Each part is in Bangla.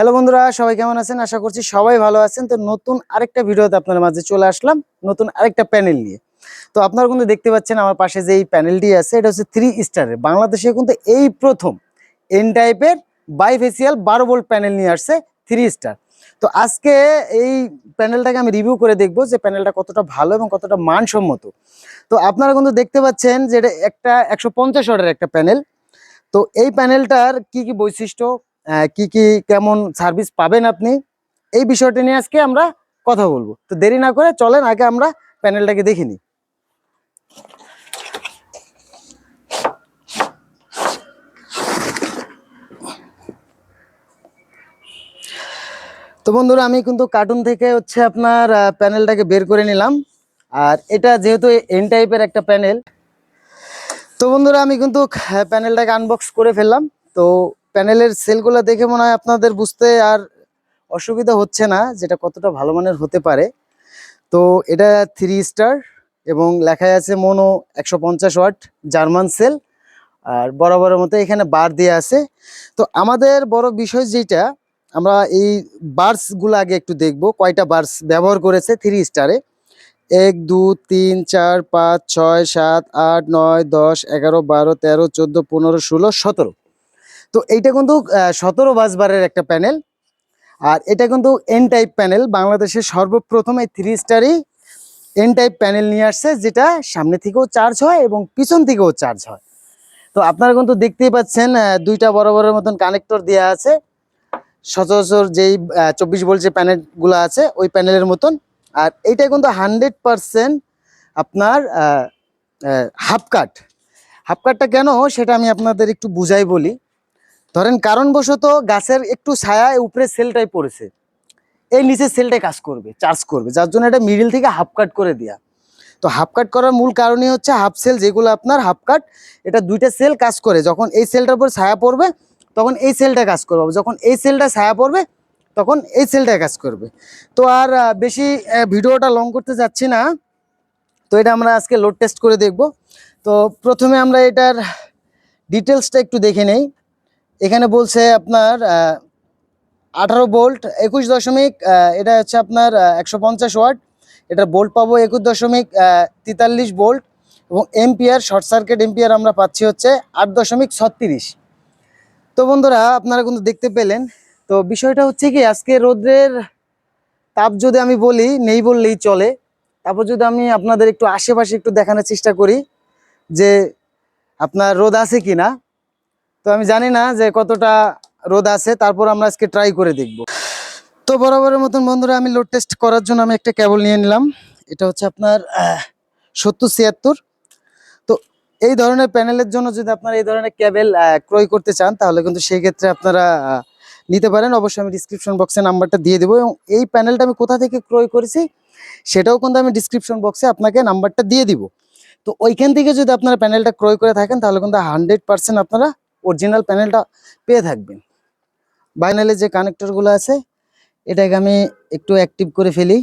হ্যালো বন্ধুরা, সবাই কেমন আছেন? আশা করছি সবাই ভালো আছেন। তো নতুন আরেকটা ভিডিওতে আপনার মাঝে চলে আসলাম, নতুন আরেকটা প্যানেল নিয়ে। তো আপনারা কিন্তু দেখতে পাচ্ছেন আমার পাশে যে এই প্যানেলটি আছে, এটা হচ্ছে থ্রি স্টারের বাংলাদেশে কিন্তু এই প্রথম এন টাইপের বাইফেসিয়াল বারো ভোল্ট প্যানেল নিয়ে আসছে থ্রি স্টার তো আজকে এই প্যানেলটাকে আমি রিভিউ করে দেখব যে প্যানেলটা কতটা ভালো এবং কতটা মানসম্মত। তো আপনারা কিন্তু দেখতে পাচ্ছেন যে এটা একটা একশো পঞ্চাশ অর্ডার একটা প্যানেল। তো এই প্যানেলটার কি কি বৈশিষ্ট্য কি কি কেমন সার্ভিস পাবেন আপনি? এই বিষয়টা নিয়ে আজকে আমরা কথা বলব। তো দেরি না করে চলেন, আগে আমরা প্যানেলটাকে দেখে নিই। তো বন্ধুরা, আমি কিন্তু কার্টুন থেকে হচ্ছে আপনার প্যানেলটাকে বের করে নিলাম। আর এটা যেহেতু এন টাইপের একটা প্যানেল, তো বন্ধুরা, আমি কিন্তু প্যানেলটাকে আনবক্স করে ফেললাম। তো প্যানেলের সেলগুলো দেখে মনে হয় আপনাদের বুঝতে আর অসুবিধা হচ্ছে না, যেটা কতটা ভালো মানের হতে পারে। তো এটা থ্রি স্টার এবং লেখায় আছে মোনো একশো পঞ্চাশ ওয়াট জার্মান সেল, আর বরাবরের মতো এখানে বার দিয়ে আছে। তো আমাদের বড় বিষয় যেটা, আমরা এই বার্সগুলো আগে একটু দেখব, কয়টা বার্স ব্যবহার করেছে থ্রি স্টারে এক, দু, তিন, চার, পাঁচ, ছয়, সাত, আট, নয়, দশ, এগারো, বারো, তেরো, চোদ্দ, পনেরো, ষোলো, সতেরো। তো এইটা কিন্তু সতেরো বাসবারের একটা প্যানেল। আর এটা কিন্তু এন টাইপ প্যানেল। বাংলাদেশের সর্বপ্রথম এই থ্রি স্টারই এন টাইপ প্যানেল নিয়ে আসছে, যেটা সামনে থেকেও চার্জ হয় এবং পিছন থেকেও চার্জ হয়। তো আপনারা কিন্তু দেখতেই পাচ্ছেন দুইটা বড় বড় মতন কানেক্টর দেওয়া আছে। সচরাচর যেই চব্বিশ ভোল্ট যে প্যানেলগুলো আছে, ওই প্যানেলের মতন। আর এইটা কিন্তু হান্ড্রেড পারসেন্ট আপনার হাফ কাট হাফ কাটটা কেন? সেটা আমি আপনাদের একটু বুঝাই বলি। ধরেন কারণবশত গাছের একটু ছায়া উপরে সেলটাই পড়েছে। এই নিচের সেলটাই কাজ করবে চার্জ করবে, যার জন্য এটা মিডিল থেকে হাফ কাট করে দেয়া। তো হাফ কাট করার মূল কারণই হচ্ছে হাফ সেল যেগুলো আপনার হাফ কাট এটা দুইটা সেল কাজ করে। যখন এই সেলটার উপর ছায়া পড়বে, তখন এই সেলটা কাজ করবে। যখন এই সেলটা ছায়া পড়বে, তখন এই সেলটা কাজ করবে। তো আর বেশি ভিডিওটা লং করতে যাচ্ছি না। তো এটা আমরা আজকে লোড টেস্ট করে দেখব। তো প্রথমে আমরা এটার ডিটেলসটা একটু দেখে নেই। এখানে বলছে আপনার আঠারো বোল্ট, একুশ দশমিক এটা হচ্ছে আপনার একশো পঞ্চাশ ওয়াট। এটা বোল্ট পাবো একুশ দশমিক তেতাল্লিশ বোল্ট এবং এমপিআর, শর্ট সার্কিট এমপিআর আমরা পাচ্ছি হচ্ছে আট দশমিক ছত্রিশ। তো বন্ধুরা, আপনারা কিন্তু দেখতে পেলেন। তো বিষয়টা হচ্ছে কি, আজকে রোদ্রের তাপ যদি আমি বলি, নেই বললেই চলে। তারপর যদি আমি আপনাদের একটু আশেপাশে একটু দেখানোর চেষ্টা করি যে আপনার রোদ আছে কি না তো আমি জানি না যে কতটা রোদ আছে, তারপর আমরা আজকে ট্রাই করে দেখব। তো বরাবরের মতন বন্ধুরা, আমি লোড টেস্ট করার জন্য আমি একটা কেবল নিয়ে নিলাম। এটা হচ্ছে আপনার সত্তর ছিয়াত্তর। তো এই ধরনের প্যানেলের জন্য যদি আপনারা এই ধরনের কেবল ক্রয় করতে চান, তাহলে কিন্তু সেই ক্ষেত্রে আপনারা নিতে পারেন। অবশ্যই আমি ডিসক্রিপশন বক্সে নাম্বারটা দিয়ে দেবো এবং এই প্যানেলটা আমি কোথা থেকে ক্রয় করেছি, সেটাও কিন্তু আমি ডিসক্রিপশন বক্সে আপনাকে নাম্বারটা দিয়ে দিব। তো ওইখান থেকে যদি আপনারা প্যানেলটা ক্রয় করে থাকেন, তাহলে কিন্তু হান্ড্রেড পার্সেন্ট আপনারা অরিজিনাল প্যানেলটা পেয়ে থাকবেন। বাইনালে যে কানেক্টরগুলো আছে, এটাকে আমি একটু অ্যাক্টিভ করে ফেলি।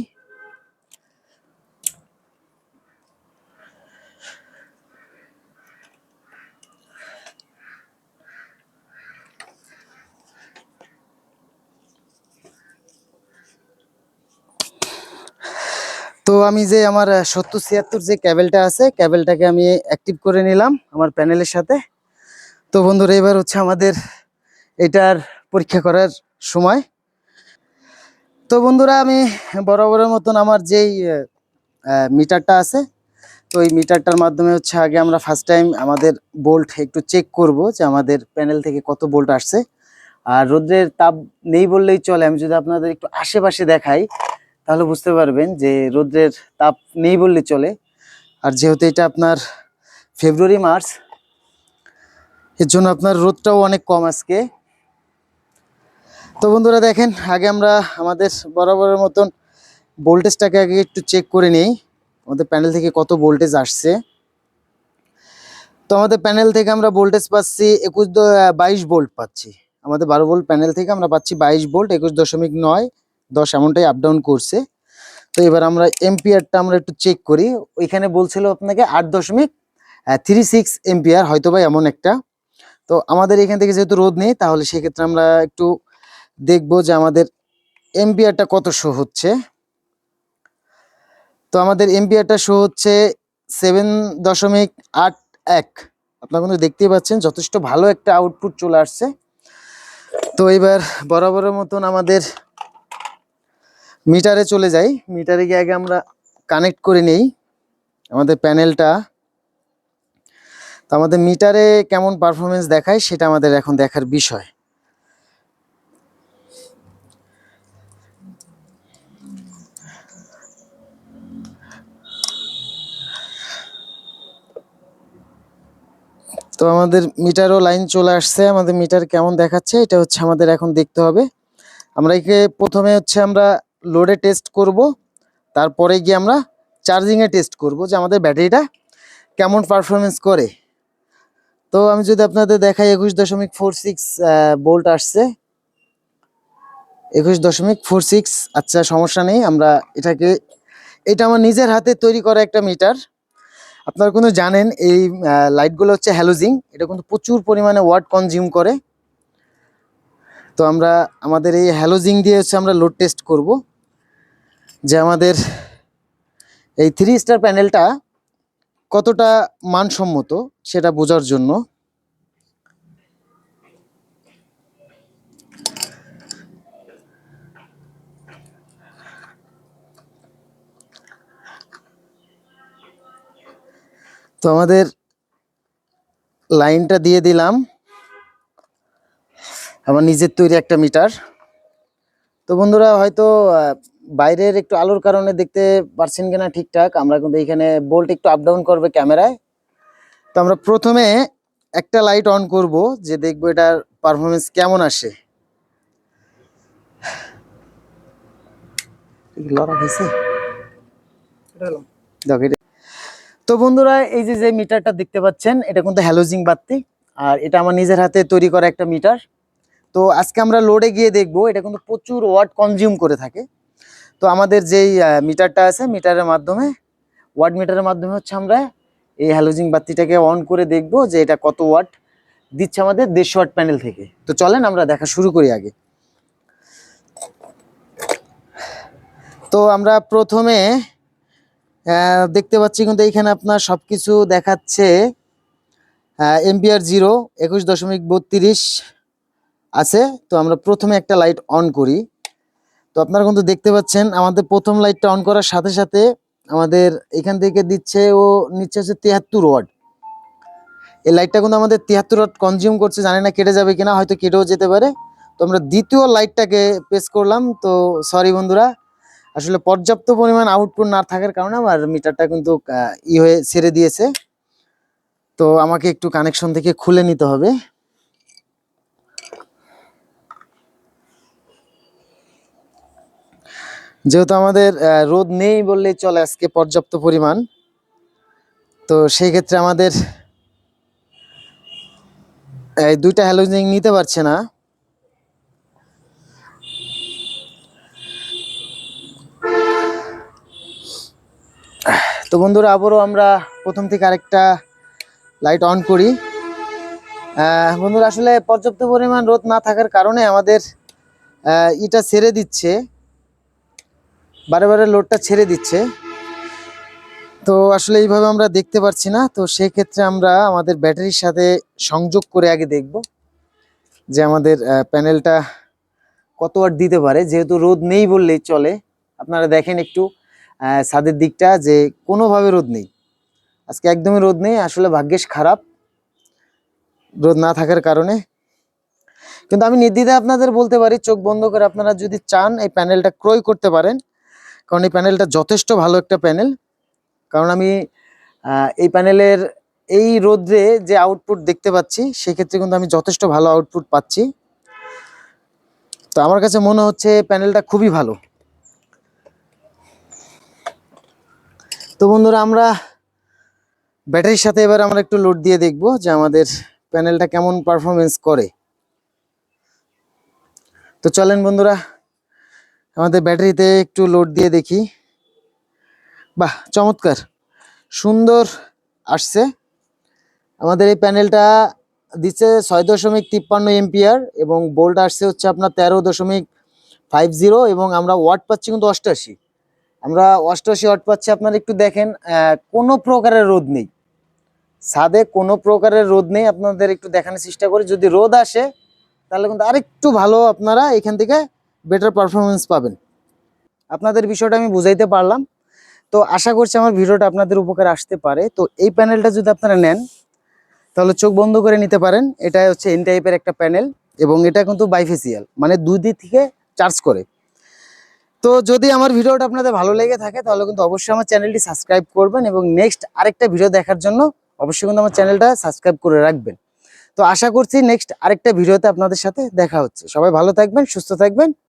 তো আমি যে আমার সত্তর ছিয়াত্তর যে ক্যাবেলটা আছে ক্যাবেলটাকে আমি অ্যাক্টিভ করে নিলাম আমার প্যানেলের সাথে। তো বন্ধুরা, এবার হচ্ছে আমাদের এটার পরীক্ষা করার সময়। তো বন্ধুরা, আমি বরাবরের মতন আমার যেই মিটারটা আছে, তো এই মিটারটার মাধ্যমে হচ্ছে আগে আমরা ফার্স্ট টাইম আমাদের বোল্ট একটু চেক করব যে আমাদের প্যানেল থেকে কত বোল্ট আসছে। আর রোদ্রের তাপ নেই বললেই চলে, আমি যদি আপনাদের একটু আশেপাশে দেখাই, তাহলে বুঝতে পারবেন যে রোদ্রের তাপ নেই বললে চলে। আর যেহেতু এটা আপনার ফেব্রুয়ারি মার্চ এর জন্য আপনার রোদটাও অনেক কম আজকে। তো বন্ধুরা দেখেন, আগে আমরা আমাদের বরাবরের মতন ভোল্টেজটাকে আগে একটু চেক করে নেই। আমাদের প্যানেল থেকে কত ভোল্টেজ আসছে। তো আমাদের প্যানেল থেকে আমরা ভোল্টেজ পাচ্ছি একুশ বাইশ ভোল্ট পাচ্ছি। আমাদের বারো ভোল্ট প্যানেল থেকে আমরা পাচ্ছি বাইশ ভোল্ট একুশ দশমিক নয়, দশ এমনটাই ডাউন করছে। তো এবার আমরা এম্পিয়ারটা আমরা একটু চেক করি। ওইখানে বলছিল আপনাকে আট দশমিক থ্রি সিক্স এম্পিয়ার হয়তো বা এমন একটা। তো আমাদের এখান থেকে যেহেতু রোদ নেই, তাহলে সেক্ষেত্রে আমরা একটু দেখব যে আমাদের এমপিআরটা কত শো হচ্ছে। তো আমাদের এমপিআরটা শো হচ্ছে সেভেন দশমিক আট এক। আপনারা কিন্তু দেখতেই পাচ্ছেন যথেষ্ট ভালো একটা আউটপুট চলে আসছে। তো এবার বরাবরের মতন আমাদের মিটারে চলে যাই। মিটারে গিয়ে আগে আমরা কানেক্ট করে নেই আমাদের প্যানেলটা তো আমাদের মিটারে কেমন পারফরমেন্স দেখায় সেটা আমাদের এখন দেখার বিষয়। তো আমাদের মিটারও লাইন চলে আসছে, আমাদের মিটার কেমন দেখাচ্ছে এটা হচ্ছে আমাদের এখন দেখতে হবে। আমরা একে প্রথমে হচ্ছে আমরা লোডে টেস্ট করব, তারপরে গিয়ে আমরা চার্জিংয়ে টেস্ট করব যে আমাদের ব্যাটারিটা কেমন পারফরমেন্স করে। তো আমি যদি আপনাদের দেখাই একুশ দশমিক ফোর সিক্স বোল্ট আসছে। একুশ দশমিক ফোর সিক্স আচ্ছা সমস্যা নেই, আমরা এটাকে, এটা আমার নিজের হাতে তৈরি করা একটা মিটার আপনারা কিন্তু জানেন, এই লাইটগুলো হচ্ছে হ্যালোজিং এটা কিন্তু প্রচুর পরিমাণে ওয়াট কনজিউম করে। তো আমরা, আমাদের এই হ্যালোজিং দিয়ে হচ্ছে আমরা লোড টেস্ট করব। যে আমাদের এই থ্রি স্টার প্যানেলটা কতটা মানসম্মত সেটা বোঝার জন্য? তো আমাদের লাইনটা দিয়ে দিলাম। আমার নিজের তৈরি একটা মিটার। তো বন্ধুরা হয়তো বাইরের একটু আলোর কারণে দেখতে পারছেন কিনা ঠিকঠাক আমরা কিন্তু এখানে বোল্ট একটু আপ ডাউন করবে ক্যামেরায়। তো আমরা প্রথমে একটা লাইট অন করব যে দেখব এটার পারফরমেন্স কেমন আসে। তো বন্ধুরা এই যে যে মিটারটা দেখতে পাচ্ছেন এটা কিন্তু হ্যালোজিং বাতি আর এটা আমার নিজের হাতে তৈরি করা একটা মিটার। তো আজকে আমরা লোডে গিয়ে দেখব এটা কিন্তু প্রচুর ওয়াট কনজিউম করে থাকে। তো আমাদের যেই মিটারটা আছে, মিটারের মাধ্যমে, ওয়াট মিটারের মাধ্যমে হচ্ছে আমরা এই হ্যালোজিং বাতিটাকে অন করে দেখব যে এটা কত ওয়াট দিচ্ছে আমাদের দেড়শো ওয়াট প্যানেল থেকে। তো চলেন আমরা দেখা শুরু করি আগে। তো আমরা প্রথমে দেখতে পাচ্ছি কিন্তু এইখানে আপনার সব কিছু দেখাচ্ছে এমপিআর জিরো, একুশ দশমিক বত্রিশ আছে। তো আমরা প্রথমে একটা লাইট অন করি। তো আপনারা কিন্তু দেখতে পাচ্ছেন, আমাদের প্রথম লাইটটা অন করার সাথে সাথে আমাদের এখান থেকে দিচ্ছে ও নিচ্ছে হচ্ছে তিয়াত্তর ওয়াট এই লাইটটা কিন্তু আমাদের তিয়াত্তর ওয়াট কনজিউম করছে, জানি না কেটে যাবে কিনা, হয়তো কেটেও যেতে পারে। তো আমরা দ্বিতীয় লাইটটাকে পেস করলাম, তো সরি বন্ধুরা, আসলে পর্যাপ্ত পরিমাণ আউটপুট না থাকার কারণে আমার মিটারটা কিন্তু ই হয়ে ছেড়ে দিয়েছে। তো আমাকে একটু কানেকশন থেকে খুলে নিতে হবে। যেহেতু আমাদের রোদ নেই বললেই চলে আজকে পর্যাপ্ত পরিমাণ। তো সেই ক্ষেত্রে আমাদের, এই দুইটা হ্যালোজিং নিতে পারছে না। তো বন্ধুরা, আবারও আমরা প্রথম থেকে আরেকটা লাইট অন করি। বন্ধুরা, আসলে পর্যাপ্ত পরিমাণ রোদ না থাকার কারণে আমাদের ইটা ছেড়ে দিচ্ছে। বারে বারে লোডটা ছেড়ে দিচ্ছে। তো আসলে এইভাবে আমরা দেখতে পাচ্ছি না। তো সেই ক্ষেত্রে আমরা আমাদের ব্যাটারির সাথে সংযোগ করে আগে দেখব যে আমাদের প্যানেলটা কত ওয়াট দিতে পারে। যেহেতু রোদ নেই বললেই চলে। আপনারা দেখেন একটু ছাদের দিকটা যে কোনোভাবে রোদ নেই। আজকে একদমই রোদ নেই, আসলে ভাগ্যেশ খারাপ। রোদ না থাকার কারণে। কিন্তু আমি নির্দ্বিধায় আপনাদের বলতে পারি, চোখ বন্ধ করে আপনারা যদি চান এই প্যানেলটা ক্রয় করতে পারেন কারণ এই প্যানেলটা যথেষ্ট ভালো একটা প্যানেল। কারণ আমি এই প্যানেলের এই রোদ্রে যে আউটপুট দেখতে পাচ্ছি, সেক্ষেত্রে কিন্তু আমি যথেষ্ট ভালো আউটপুট পাচ্ছি। তো আমার কাছে মনে হচ্ছে প্যানেলটা খুবই ভালো। তো বন্ধুরা, আমরা ব্যাটারির সাথে এবার আমরা একটু লোড দিয়ে দেখব যে আমাদের প্যানেলটা কেমন পারফরমেন্স করে। তো চলেন বন্ধুরা আমাদের ব্যাটারিতে একটু লোড দিয়ে দেখি। বাহ, চমৎকার। সুন্দর আসছে। আমাদের এই প্যানেলটা দিচ্ছে ছয় দশমিক তিপ্পান্ন এম্পিয়ার এবং বোল্ট আসছে হচ্ছে আপনার তেরো দশমিক ফাইভ জিরো এবং আমরা ওয়াট পাচ্ছি কিন্তু অষ্টাশি। আমরা অষ্টাশি ওয়াট পাচ্ছি, আপনারা একটু দেখেন কোনো প্রকারের রোদ নেই। ছাদে কোনো প্রকারের রোদ নেই, আপনাদের একটু দেখানোর চেষ্টা করি। যদি রোদ আসে, তাহলে কিন্তু আরেকটু ভালো আপনারা এখান থেকে বেটার পারফরমেন্স পাবেন। আপনাদের বিষয়টা আমি বুঝাইতে পারলাম। তো আশা করছি আমার ভিডিওটা আপনাদের উপকারে আসতে পারে। তো এই প্যানেলটা যদি আপনারা নেন, তাহলে চোখ বন্ধ করে নিতে পারেন। এটা হচ্ছে এন টাইপের একটা প্যানেল এবং এটা কিন্তু বাইফেসিয়াল মানে দুই দিক থেকে চার্জ করে। তো যদি আমার ভিডিওটা আপনাদের ভালো লেগে থাকে, তাহলে কিন্তু অবশ্যই আমার চ্যানেলটি সাবস্ক্রাইব করবেন এবং নেক্সট আরেকটা ভিডিও দেখার জন্য অবশ্যই কিন্তু আমার চ্যানেলটা সাবস্ক্রাইব করে রাখবেন। তো আশা করছি নেক্সট আরেকটা ভিডিওতে আপনাদের সাথে দেখা হচ্ছে। সবাই ভালো থাকবেন, সুস্থ থাকবেন।